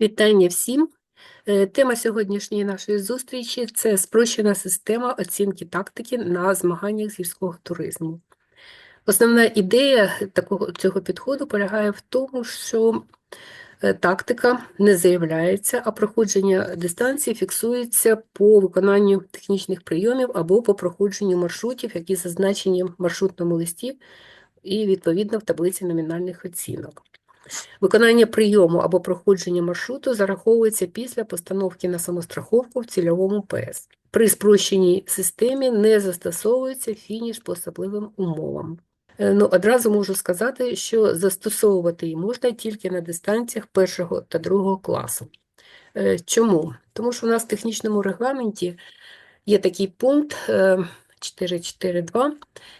Вітання всім. Е, Тема сьогоднішньої нашої зустрічі це спрощена система оцінки тактики на змаганнях з туризму. Основна ідея такого цього підходу полягає в тому, що е, тактика не заявляється, а проходження дистанції фіксується по виконанню технічних прийомів або по проходженню маршрутів, які зазначені в маршрутному листі і відповідно в таблиці номінальних оцінок. Виконання прийому або проходження маршруту зараховується після постановки на самостраховку в цільовому ПС. При спрощеній системі не застосовується фініш по особливим умовам. Е, Ну, одразу можу сказати, що застосовувати її можна тільки на дистанціях першого та другого класу. Е, Чому? Тому що у нас в технічному регламенті є такий пункт е, 4.4.2,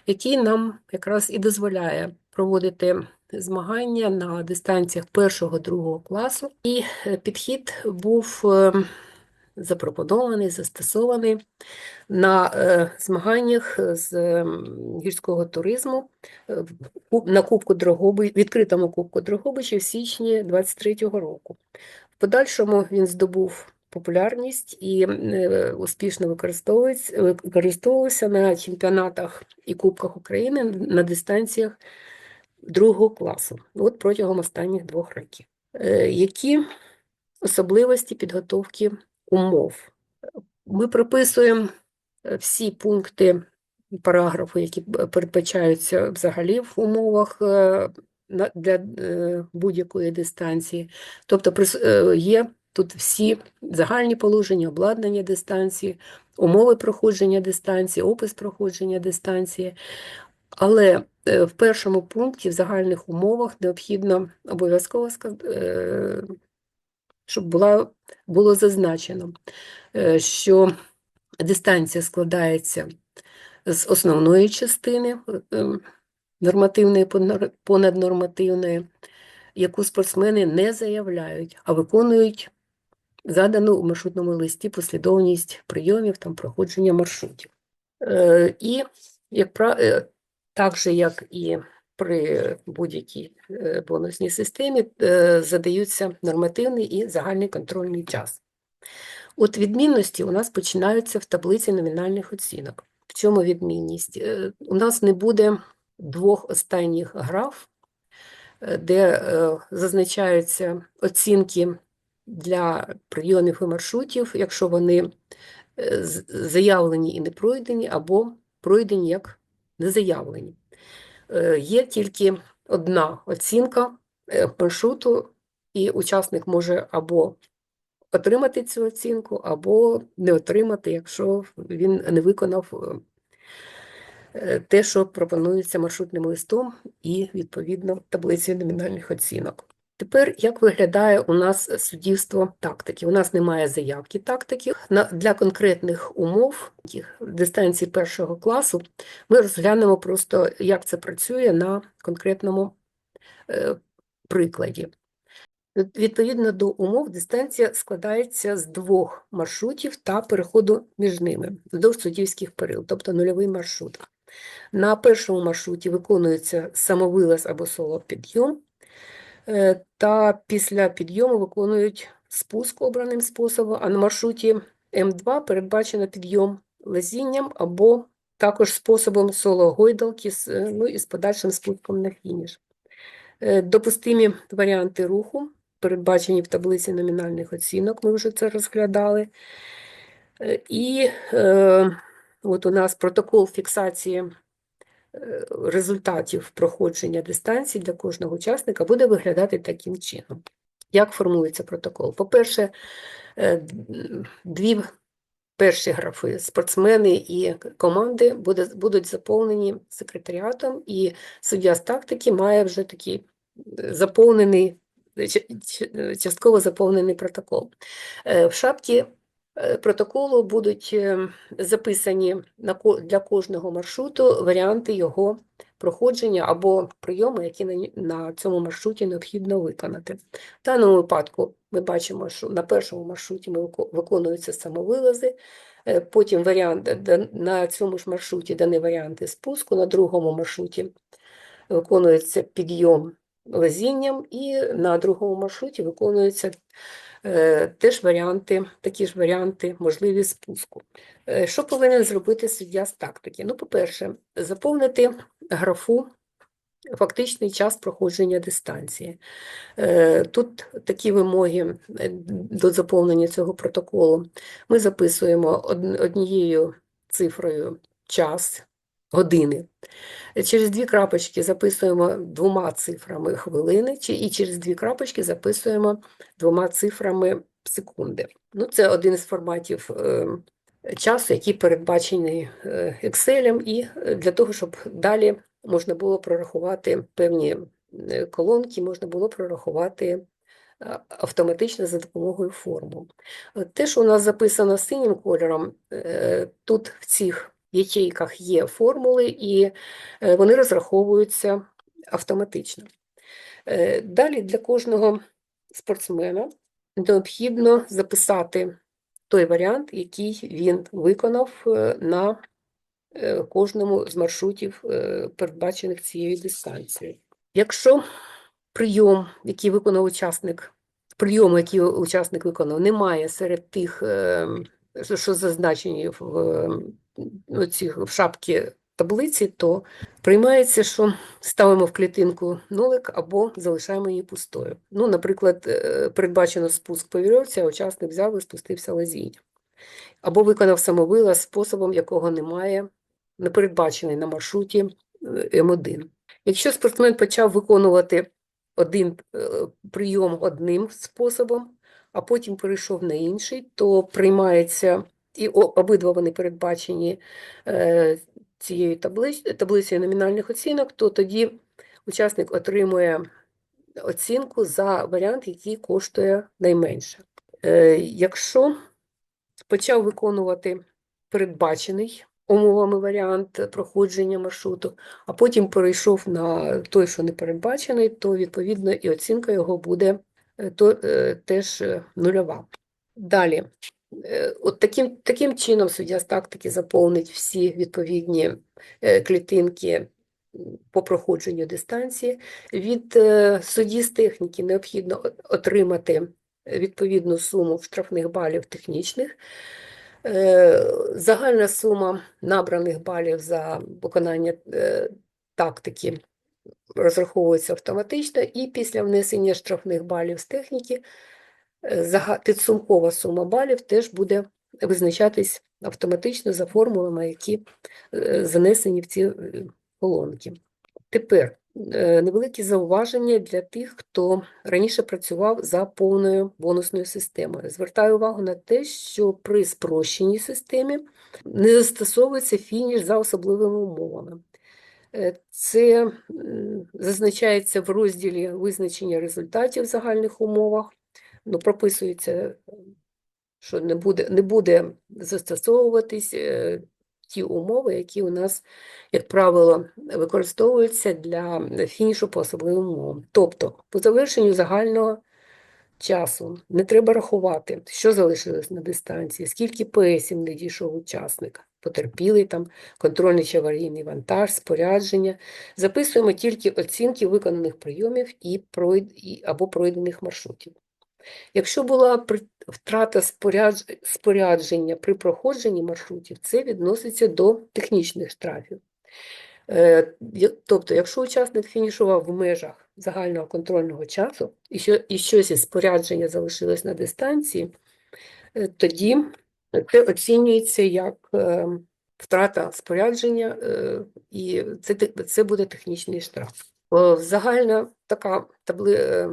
який нам якраз і дозволяє проводити змагання на дистанціях першого-другого класу. І е, підхід був е, запропонований, застосований на е, змаганнях з гірського туризму на Кубку Дрогоби, відкритому Кубку Дрогобича в січні 23-го року. В подальшому він здобув популярність і успішно використовується- на чемпіонатах і Кубках України на дистанціях другого класу, от протягом останніх двох років. Е, Які особливості підготовки умов? Ми прописуємо е, всі пункти параграфу, які передбачаються взагалі в умовах е, для е, будь-якої дистанції. Тобто е, є тут всі загальні положення, обладнання дистанції, умови проходження дистанції, опис проходження дистанції. Але е, в першому пункті в загальних умовах необхідно обов'язково е, щоб була, було зазначено, е, що дистанція складається з основної частини е, нормативної, понаднормативної, яку спортсмени не заявляють, а виконують задану у маршрутному листі послідовність прийомів там, проходження маршрутів. Е, І, як пра- е, так же, як і при будь-якій е, бонусній системі, е, задаються нормативний і загальний контрольний час. От відмінності у нас починаються в таблиці номінальних оцінок. В чому відмінність? Е, У нас не буде двох останніх граф, де зазначаються оцінки для прийомів і маршрутів, якщо вони заявлені і не пройдені, або пройдені як не заявлені. Е, Є тільки одна оцінка е, маршруту, і учасник може або отримати цю оцінку, або не отримати, якщо він не виконав е, те, що пропонується маршрутним листом і, відповідно, таблицею номінальних оцінок. Тепер, як виглядає у нас суддівство тактики? У нас немає заявки тактики. Для конкретних умов таких дистанцій першого класу ми розглянемо просто, як це працює на конкретному е, прикладі. Відповідно до умов, дистанція складається з двох маршрутів та переходу між ними вздовж суддівських перил, тобто нульовий маршрут. На першому маршруті виконується самовилаз або соло-підйом, е, та після підйому виконують спуск обраним способом, а на маршруті М2 передбачено підйом лазінням або також способом соло-гойдалки, е, ну і з подальшим спуском на фініш. Е, Допустимі варіанти руху, передбачені в таблиці номінальних оцінок, ми вже це розглядали. Е, І е, от у нас протокол фіксації е, результатів проходження дистанції для кожного учасника буде виглядати таким чином. Як формується протокол? По-перше, е, дві перші графи спортсмени і команди будуть заповнені секретаріатом, і суддя з тактики має вже такий е, заповнений, е, е, частково заповнений протокол. Е, В шапці е, протоколу будуть е, записані для кожного маршруту варіанти його проходження або прийоми, які на, цьому маршруті необхідно виконати. В даному випадку ми бачимо, що на першому маршруті виконуються самовилази, е, потім варіант, на цьому ж маршруті дані варіанти спуску, на другому маршруті виконується підйом лазінням, і на другому маршруті виконується Е, Теж варіанти, такі ж варіанти можливі спуску. Е, Що повинен зробити суддя з тактики? Ну, по-перше, заповнити графу фактичний час проходження дистанції. Е, Тут такі вимоги е, до заповнення цього протоколу. Ми записуємо однією цифрою час, години. Через дві крапочки записуємо двома цифрами хвилини, і через дві крапочки записуємо двома цифрами секунди. Ну, це один із форматів е, часу, який передбачений е, Excel, і е, для того, щоб далі можна було прорахувати певні е, колонки, можна було прорахувати автоматично за допомогою формул. Те, що у нас записано синім кольором, тут в цих ячейках є формули, і е, вони розраховуються автоматично. Е, Далі для кожного спортсмена необхідно записати той варіант, який він виконав е, на кожному з маршрутів, передбачених цією дистанцією. Якщо прийом, який виконав учасник, прийому, який учасник виконав, немає серед тих, е, що- зазначені в, е, ну, в шапці таблиці, то приймається, що ставимо в клітинку нолик або залишаємо її пустою. Ну, наприклад, е, передбачено спуск по вірьовці, а учасник взяв і спустився лазіння. Або виконав самовилаз способом, якого немає, не передбачений на маршруті е, М1. Якщо спортсмен почав виконувати один е, прийом одним способом, а потім перейшов на інший, то приймається, і обидва вони передбачені е, цією таблиць, таблицею номінальних оцінок, то тоді учасник отримує оцінку за варіант, який коштує найменше. Е, Якщо почав виконувати передбачений умовами варіант проходження маршруту, а потім перейшов на той, що не передбачений, то відповідно і оцінка його буде то, е, теж е, нульова. Далі. Е, От таким, таким чином суддя з тактики заповнить всі відповідні е, клітинки по проходженню дистанції. Від е, судді з техніки необхідно отримати відповідну суму штрафних балів технічних. Е, Загальна сума набраних балів за виконання е, тактики розраховується автоматично, і після внесення штрафних балів з техніки е, підсумкова сума балів теж буде визначатись автоматично за формулами, які е, занесені в ці е, колонки. Тепер невеликі зауваження для тих, хто раніше працював за повною бонусною системою. Звертаю увагу на те, що при спрощеній системі не застосовується фініш за особливими умовами. Е, Це зазначається в розділі визначення результатів в загальних умовах. Ну, прописується, е, що не буде, не буде застосовуватись е, ті умови, які у нас, як правило, використовуються для фінішу по особливим умовам. Тобто, по завершенню загального часу не треба рахувати, що залишилось на дистанції, скільки ПСів не дійшов учасник, потерпілий там, контрольний чи аварійний вантаж, спорядження. Записуємо тільки оцінки виконаних прийомів і пройд... і- або пройдених маршрутів. Якщо була втрата спорядж- спорядження при проходженні маршрутів, це відноситься до технічних штрафів. Е, Тобто, якщо учасник фінішував в межах загального контрольного часу і, що, і щось із спорядження залишилось на дистанції, е, тоді це оцінюється як е, втрата спорядження, е, і це, це буде технічний штраф. Загальна така табли, е,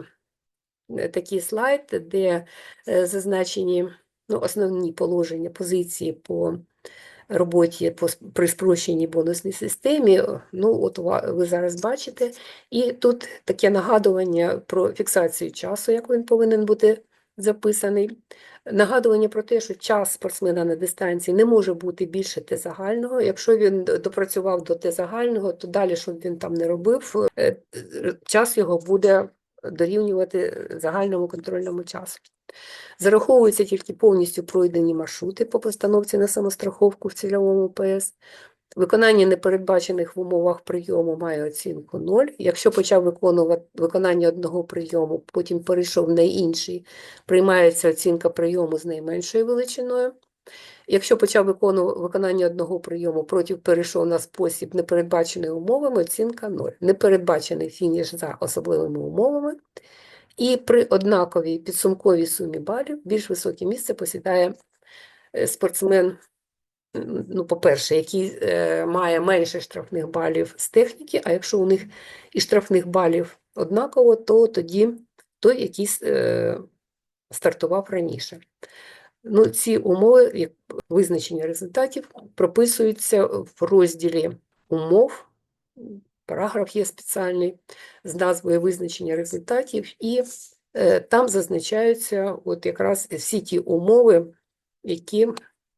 е, такий слайд, де е, зазначені ну, основні положення позиції по роботі по, при спрощеній бонусній системі. Ну, от ви зараз бачите. І тут таке нагадування про фіксацію часу, як він повинен бути записаний. Нагадування про те, що час спортсмена на дистанції не може бути більше Т загального. Якщо він допрацював до Т загального, то далі, щоб він там не робив, е, час його буде дорівнювати загальному контрольному часу. Зараховуються тільки повністю пройдені маршрути по постановці на самостраховку в цільовому ПС. Виконання непередбачених в умовах прийому має оцінку 0. Якщо почав виконувати виконання одного прийому, потім перейшов на інший, приймається оцінка прийому з найменшою величиною. Якщо почав виконання одного прийому, потім перейшов на спосіб непередбачений умовами, оцінка 0. Непередбачений фініш за особливими умовами. І при однаковій підсумковій сумі балів більш високе місце посідає е, спортсмен, ну, по-перше, який е, має менше штрафних балів з техніки, а якщо у них і штрафних балів однаково, то тоді той, який е, стартував раніше. Ну, ці умови, як визначення результатів, прописуються в розділі умов. Параграф є спеціальний з назвою визначення результатів, і е, там зазначаються от якраз всі ті умови, які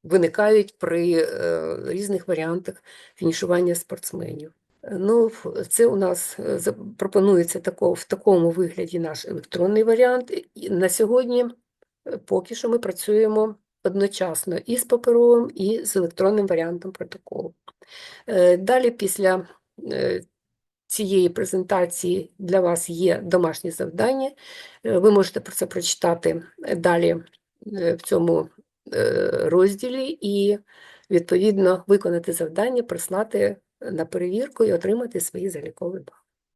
виникають при е, різних варіантах фінішування спортсменів. Е, Ну, це у нас е, пропонується тако, в такому вигляді наш електронний варіант. І на сьогодні поки що ми працюємо одночасно і з паперовим, і з електронним варіантом протоколу. Далі, після цієї презентації, для вас є домашнє завдання. Ви можете про це прочитати далі в цьому розділі і, відповідно, виконати завдання, прислати на перевірку і отримати свої залікові бали.